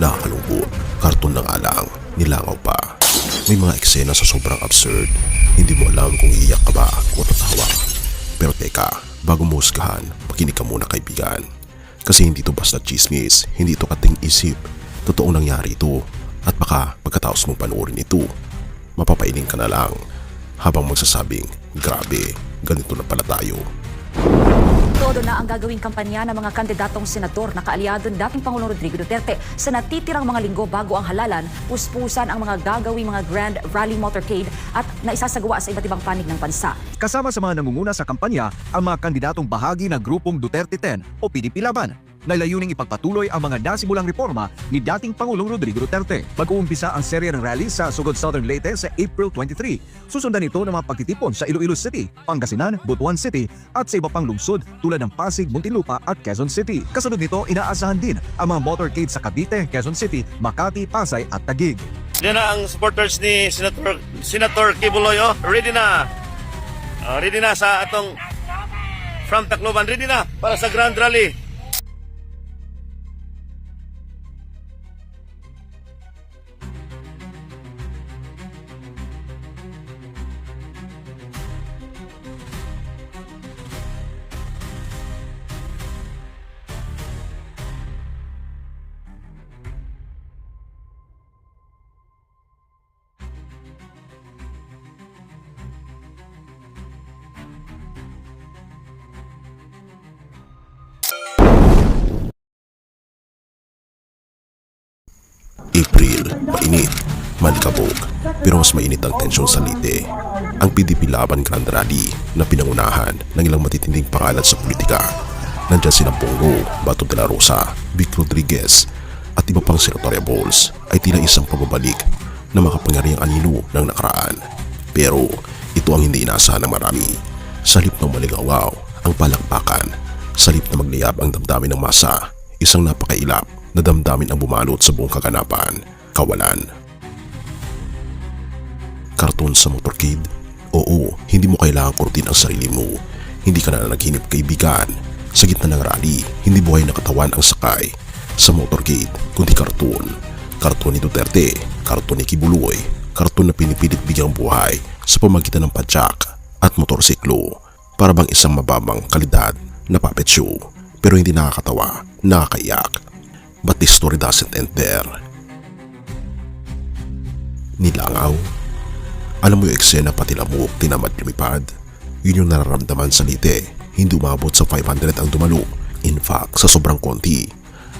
nakakalungkot, karton na nga lang, nilangaw pa. May mga eksena sa sobrang absurd, hindi mo alam kung iiyak ka ba o tatawa. Pero teka, bago mo husgahan, makinig ka muna kaibigan. Kasi hindi to basta chismis, hindi to kating isip. Totoong nangyari ito. At baka pagkatapos mong panoorin ito, mapapailing ka na lang habang magsasabing, grabe, ganito na pala tayo. Todo na ang gagawing kampanya ng mga kandidatong senador na kaalyado ni dating Pangulong Rodrigo Duterte sa natitirang mga linggo bago ang halalan, puspusan ang mga gagawing mga grand rally motorcade at naisasagawa sa iba't ibang panig ng bansa. Kasama sa mga nangunguna sa kampanya ang mga kandidatong bahagi ng grupong Duterte 10 o PDP Laban na layuning ipagpatuloy ang mga nasimulang reforma ni dating Pangulong Rodrigo Duterte. Mag-uumpisa ang serye ng rally sa Sugod Southern Leyte sa April 23. Susundan ito ng mga pagtitipon sa Iloilo City, Pangasinan, Butuan City at sa iba pang lungsod tulad ng Pasig, Muntinlupa at Quezon City. Kasunod nito, inaasahan din ang mga motorcade sa Cavite, Quezon City, Makati, Pasay at Taguig. Yan na ang supporters ni Senator Senator Kibuloy oh. Ready na. Ah, ready na sa atong from Tacloban. Ready na para sa Grand Rally. Mainit, malikabog, pero mas mainit ang tensyon sa Leyte. Ang PDP Laban Grand Rally na pinangunahan ng ilang matitinding pangalan sa politika. Nandyan silang Pongo, Bato de la Rosa, Vic Rodriguez, at iba pang senatorial balls ay tila isang pagbabalik na makapangyariang anino ng nakaraan. Pero ito ang hindi inaasahan ng marami. Sa halip ng malingawaw, ang palakpakan, sa halip na magliyab ang damdamin ng masa, isang napakailap na damdamin ang bumalot sa buong kaganapan, kawalan. Karton sa motorcade? Oo, hindi mo kailangang kurtin ang sarili mo. Hindi ka na naghinip kaibigan. Sa gitna ng rally, hindi buhay na ang sakay. Sa motorcade, kundi karton. Karton ni Duterte, karton ni Kibuloy, karton na pinipilit bigyang buhay sa pamagitan ng padyak at motorsiklo. Para bang isang mababang kalidad na puppet show. Pero hindi nakakatawa, nakakaiyak. But the story doesn't end there. Nilangaw? Alam mo yung eksena pati lamok, tinamad lumipad? Yun yung nararamdaman sa lite. Hindi umabot sa 500 ang dumalo. In fact, sa sobrang konti,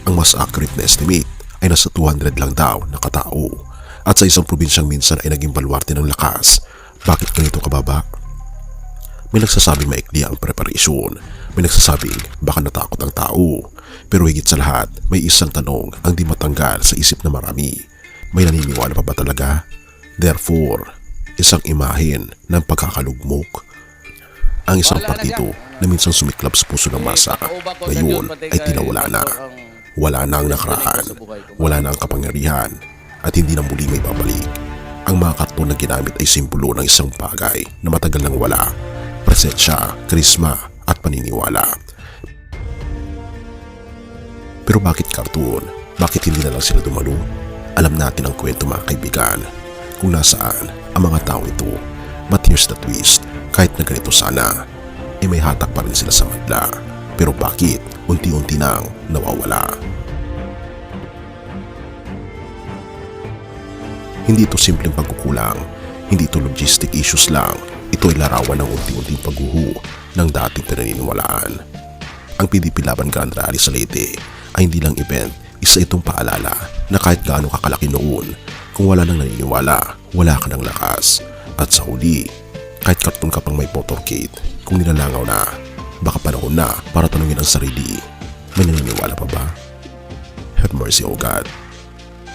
ang mas accurate na estimate ay nasa 200 lang daw na katao. At sa isang probinsyang minsan ay naging baluarte ng lakas. Bakit ganito kababa? May nagsasabing maikli ang preparation. May nagsasabing baka natakot ang tao. Pero higit sa lahat, may isang tanong ang di matanggal sa isip na marami. May naniniwala pa ba talaga? Therefore, isang imahin ng pagkakalugmok. Ang isang partido na minsan sumiklab sa puso ng masa, ngayon ay tinawala na. Wala na ang nakaraan, wala na ang kapangyarihan, at hindi na muli may babalik. Ang mga karton na ginamit ay simbolo ng isang bagay na matagal nang wala. Presensya, karisma, at paniniwala. Pero bakit cartoon? Bakit hindi na lang sila dumalo? Alam natin ang kwento mga kaibigan kung nasaan ang mga tao ito. But here's the twist, kahit na ganito sana, eh may hatak pa rin sila sa madla. Pero bakit unti-unti nang nawawala? Hindi ito simpleng pagkukulang, hindi ito logistic issues lang, ito ay larawan ng unti-unting pagguho ng dating pinaniniwalaan. Ang PDP Laban Grand Rally sa Leyte ay hindi lang event, isa itong paalala na kahit gaano kakalaki noon, kung wala nang naniniwala, wala ka ng lakas. At sa huli, kahit karton ka pang may motorcade, kung nilalangaw na, baka panahon na para tanungin ang sarili, may naniniwala pa ba? Have mercy, O God.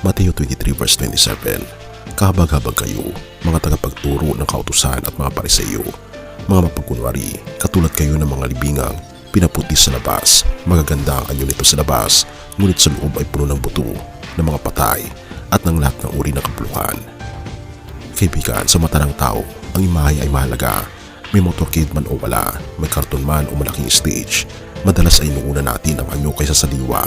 Mateo 23 verse 27 Kahabag-habag kayo, mga tagapagturo ng kautusan at mga pariseyo, mga mapagkunwari, katulad kayo ng mga libingang pinaputi sa labas, magaganda ang anyo nito sa labas, ngunit sa loob ay puno ng buto, ng mga patay, at ng lahat ng uri ng kapuluhan. Kaibigan, sa mata ng tao, ang imahe ay mahalaga. May motorcade man o wala, may karton man o malaking stage, madalas ay inuuna natin ang anyo kaysa sa diwa.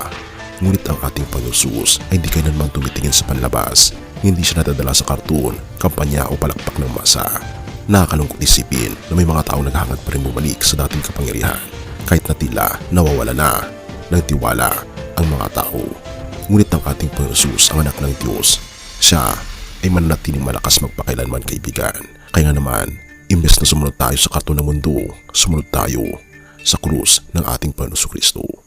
Ngunit ang ating Panginoon ay hindi kailanman tumitingin sa panlabas. Hindi siya nadadala sa karton, kampanya o palakpak ng masa. Nakakalungkot isipin na may mga tao naghahangad pa rin bumalik sa dating kapangyarihan kahit na tila nawawala na ng tiwala ang mga tao. Ngunit ang ating Panginoon ang anak ng Diyos, siya ay mananatiling malakas magpakailanman kaibigan. Kaya naman, imbes na sumunod tayo sa karton ng mundo, sumunod tayo sa krus ng ating Panginoon Kristo.